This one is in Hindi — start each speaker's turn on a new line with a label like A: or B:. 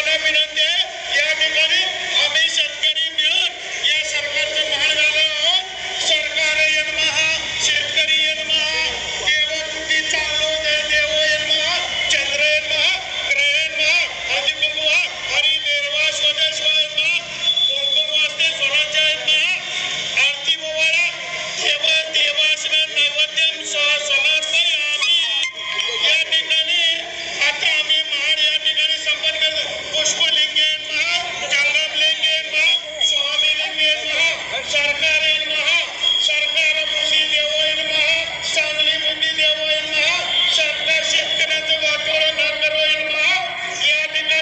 A: நிலைமையிலிருந்து पुष्प लेंगे वहाँ चंदन लेंगे वहाँ स्वामी लेंगे वहाँ सरकार